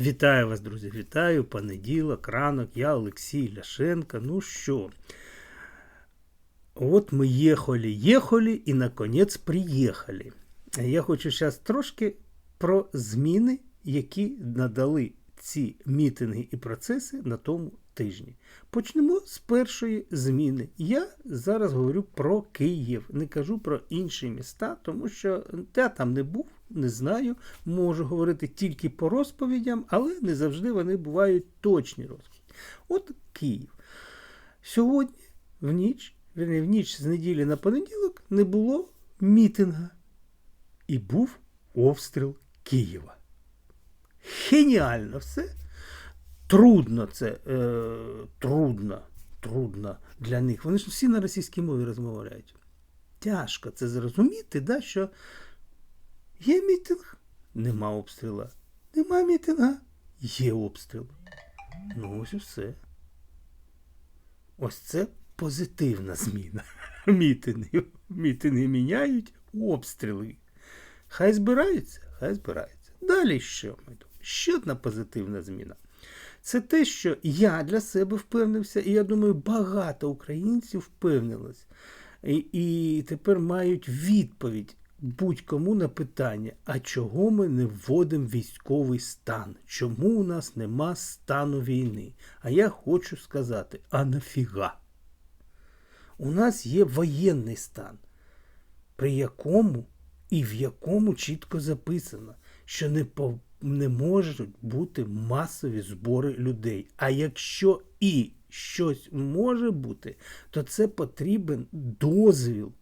Вітаю вас, друзі, вітаю. Понеділок, ранок, я Олексій Ляшенко. Ну що, от ми їхали, їхали і наконець приїхали. Я хочу зараз трошки про зміни, які надали ці мітинги і процеси на тому тижні. Почнемо з першої зміни. Я зараз говорю про Київ, не кажу про інші міста, тому що я там не був, не знаю. Можу говорити тільки по розповідям, але не завжди вони бувають точні розповіді. От Київ. Сьогодні в ніч, в ніч з неділі на понеділок, не було мітинга. І був обстріл Києва. Геніально все. Трудно це, е, трудно, трудно для них. Вони ж всі на російській мові розмовляють. Тяжко це зрозуміти, да, що є мітинг, нема обстріла. Нема мітинга, є обстріл. Ну ось і все. Ось це позитивна зміна мітингів. Мітинги міняють обстріли. Хай збираються, хай збираються. Далі що ми? Ще одна позитивна зміна. Це те, що я для себе впевнився, і я думаю, багато українців впевнилось. І, і тепер мають відповідь будь-кому на питання, а чого ми не вводимо військовий стан? Чому у нас нема стану війни? А я хочу сказати, а нафіга? У нас є воєнний стан, при якому і в якому чітко записано, що не по не можуть бути масові збори людей. А якщо і щось може бути, то це потрібен дозвіл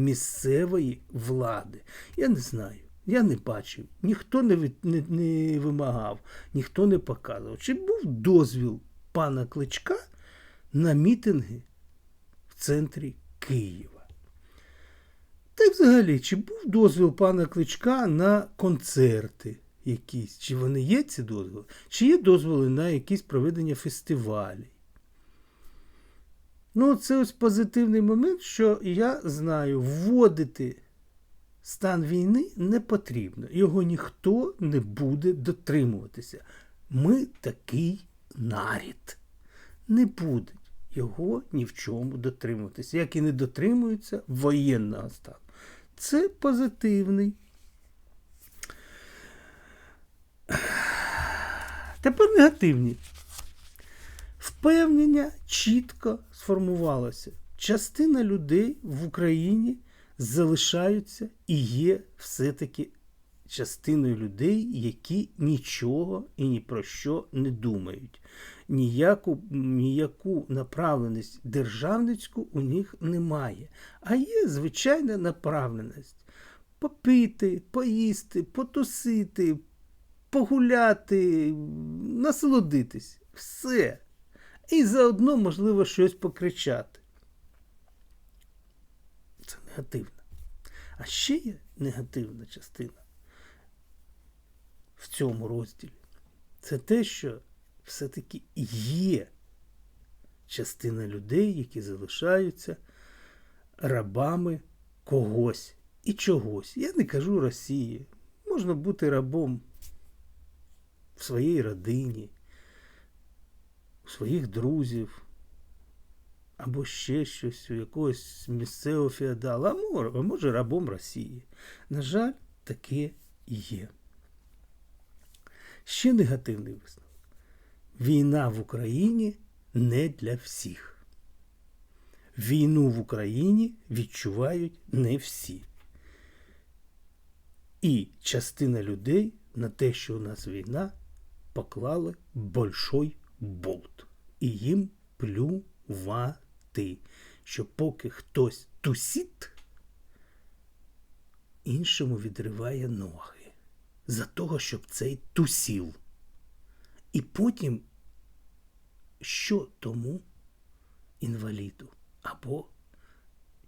місцевої влади. Я не знаю. Я не бачив, ніхто не, не, не вимагав, ніхто не показував. Чи був дозвіл пана Кличка на мітинги в центрі Києва? Та й взагалі, чи був дозвіл пана Кличка на концерти? якісь, чи вони є ці дозволи, чи є дозволи на якісь проведення фестивалів. Ну, це ось позитивний момент, що я знаю, вводити стан війни не потрібно. Його ніхто не буде дотримуватися. Ми такий нарід. Не будуть його ні в чому дотримуватися, як і не дотримуються воєнного стану. Це позитивний Тепер негативні. Впевнення чітко сформувалося. Частина людей в Україні залишаються і є все-таки частиною людей, які нічого і ні про що не думають. Ніяку ніяку направленість державницьку у них немає. А є звичайна направленість попити, поїсти, потусити, погуляти, насолодитись. Все. І заодно, можливо, щось покричати. Це негативно. А ще є негативна частина в цьому розділі. Це те, що все-таки є частина людей, які залишаються рабами когось і чогось. Я не кажу Росії. Можна бути рабом в своїй родині, своїх друзів, або ще щось у якогось місцевого феодала, а може рабом Росії. На жаль, таке є. Ще негативний висновок. Війна в Україні не для всіх. Війну в Україні відчувають не всі. І частина людей на те, що у нас війна, поклали большой болт. І їм плювати, що поки хтось тусіт, іншому відриває ноги за того, щоб цей тусів. І потім, що тому інваліду? Або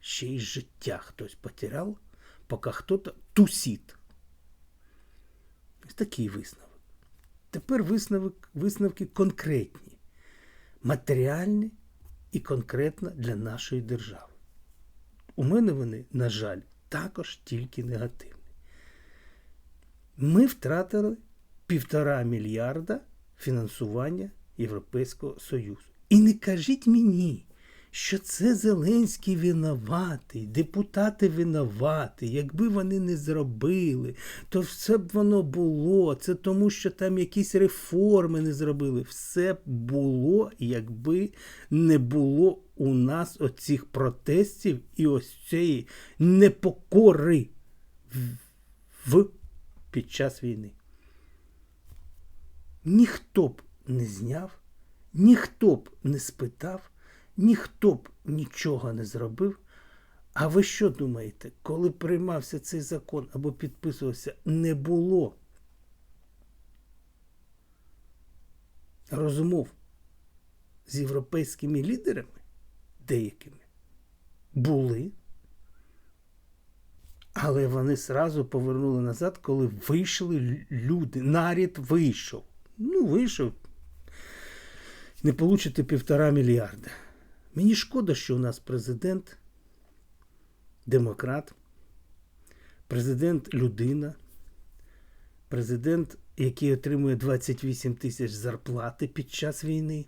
ще й життя хтось потеряв, поки хтось тусіт. Ось такий висновок. Тепер висновок, висновки конкретні, матеріальні і конкретно для нашої держави. У мене вони, на жаль, також тільки негативні. Ми втратили півтора мільярда фінансування Європейського Союзу. І не кажіть мені, що це Зеленський винуватий, депутати винуваті. Якби вони не зробили, то все б воно було. Це тому, що там якісь реформи не зробили. Все б було, якби не було у нас оцих протестів і ось цієї непокори в, в під час війни. Ніхто б не зняв, ніхто б не спитав, ніхто б нічого не зробив. А ви що думаєте, коли приймався цей закон або підписувався, не було розмов з європейськими лідерами деякими? Були. Але вони сразу повернули назад, коли вийшли люди. Наряд вийшов. Ну, вийшов. Не получите півтора мільярда. Мені шкода, що у нас президент, демократ, президент людина, президент, який отримує 28 тисяч зарплати під час війни.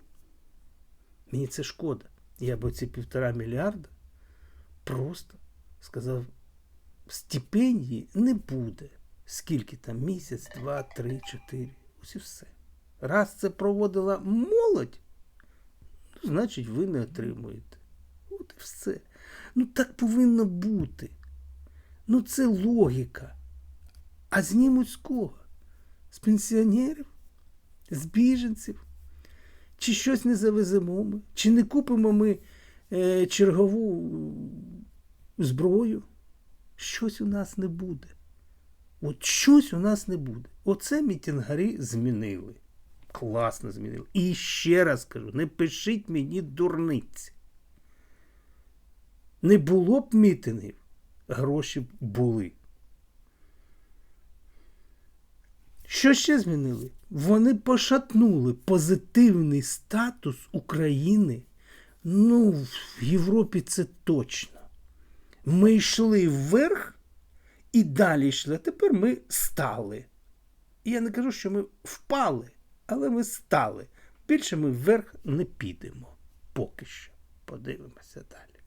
Мені це шкода. Я б ці півтора мільярда просто сказав стипендії не буде. Скільки там місяць, два, три, чотири. Ось і все. Раз це проводила молодь, значить ви не отримуєте. От і все. Ну так повинно бути. Ну це логіка. А знімуть з кого? З пенсіонерів? З біженців? Чи щось не завеземо ми? Чи не купимо ми е, чергову зброю? щось у нас не буде. От щось у нас не буде. Оце мітингарі змінили. Класно змінили. І ще раз кажу: не пишіть мені дурниці. Не було б мітингів, гроші б були. Що ще змінили? Вони пошатнули позитивний статус України. Ну, в Європі це точно. Ми йшли вверх і далі йшли. А тепер ми стали. І я не кажу, що ми впали, але ми стали. Більше ми вверх не підемо. Поки що. Подивимося далі.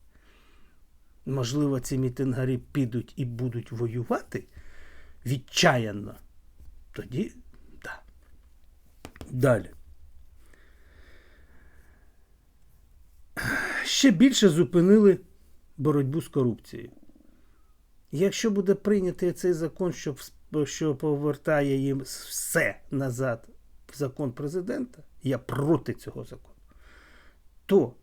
Можливо, ці мітингарі підуть і будуть воювати відчаянно. Тоді. Да. Далі. Ще більше зупинили боротьбу з корупцією. Якщо буде прийнятий цей закон, що, що повертає їм все назад закон президента, я проти цього закону, то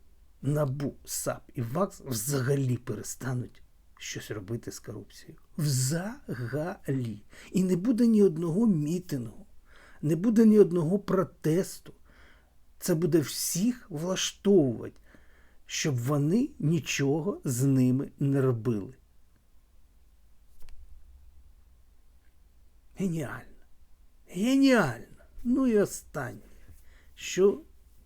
НАБУ, САП і ВАКС взагалі перестануть щось робити з корупцією. Взагалі. І не буде ні одного мітингу, не буде ні одного протесту. Це буде всіх влаштовувати щоб вони нічого з ними не робили. Геніально. Геніально. Ну і останнє. Що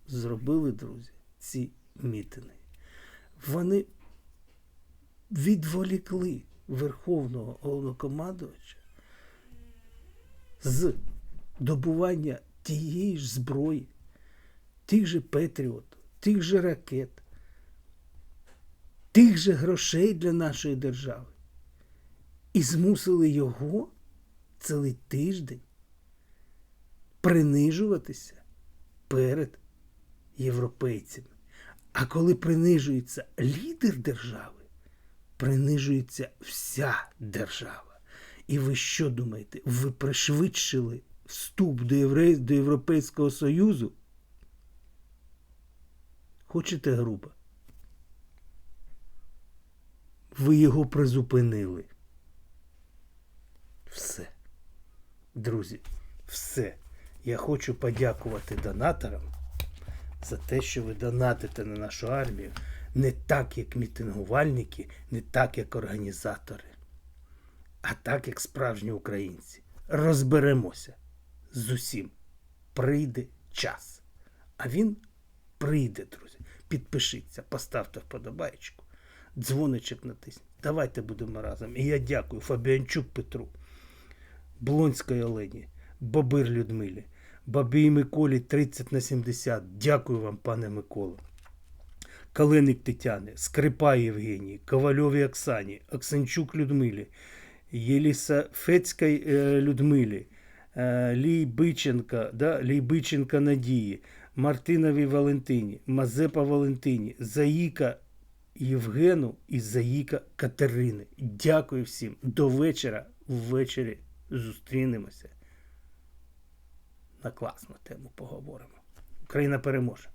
зробили, друзі, ці мітини? Вони відволікли Верховного головнокомандувача з добування тієї ж зброї, тих же Петріотів, тих же ракет, тих же грошей для нашої держави. І змусили його цілий тиждень принижуватися перед європейцями. А коли принижується лідер держави, принижується вся держава. І ви що думаєте? Ви пришвидшили вступ до, Євре... до Європейського Союзу? Хочете грубо? ви його призупинили. Все. Друзі, все. Я хочу подякувати донаторам за те, що ви донатите на нашу армію не так, як мітингувальники, не так, як організатори, а так, як справжні українці. Розберемося з усім. Прийде час. А він прийде, друзі. Підпишіться, поставте вподобайку дзвоничок натисніть. Давайте будемо разом. І я дякую Фабіанчук Петру, Блонської Олені, Бобир Людмилі, Бабій Миколі 30 на 70. Дякую вам, пане Микола. Калиник Тетяни, Скрипа Євгенії, Ковальові Оксані, Оксанчук Людмилі, Єлісафецькій е, Людмилі, е, Лійбиченка, да, Лійбиченка Надії, Мартинові Валентині, Мазепа Валентині, Заїка Євгену і Заїка Катерини. Дякую всім. До вечора. Ввечері зустрінемося. На класну тему поговоримо. Україна переможе.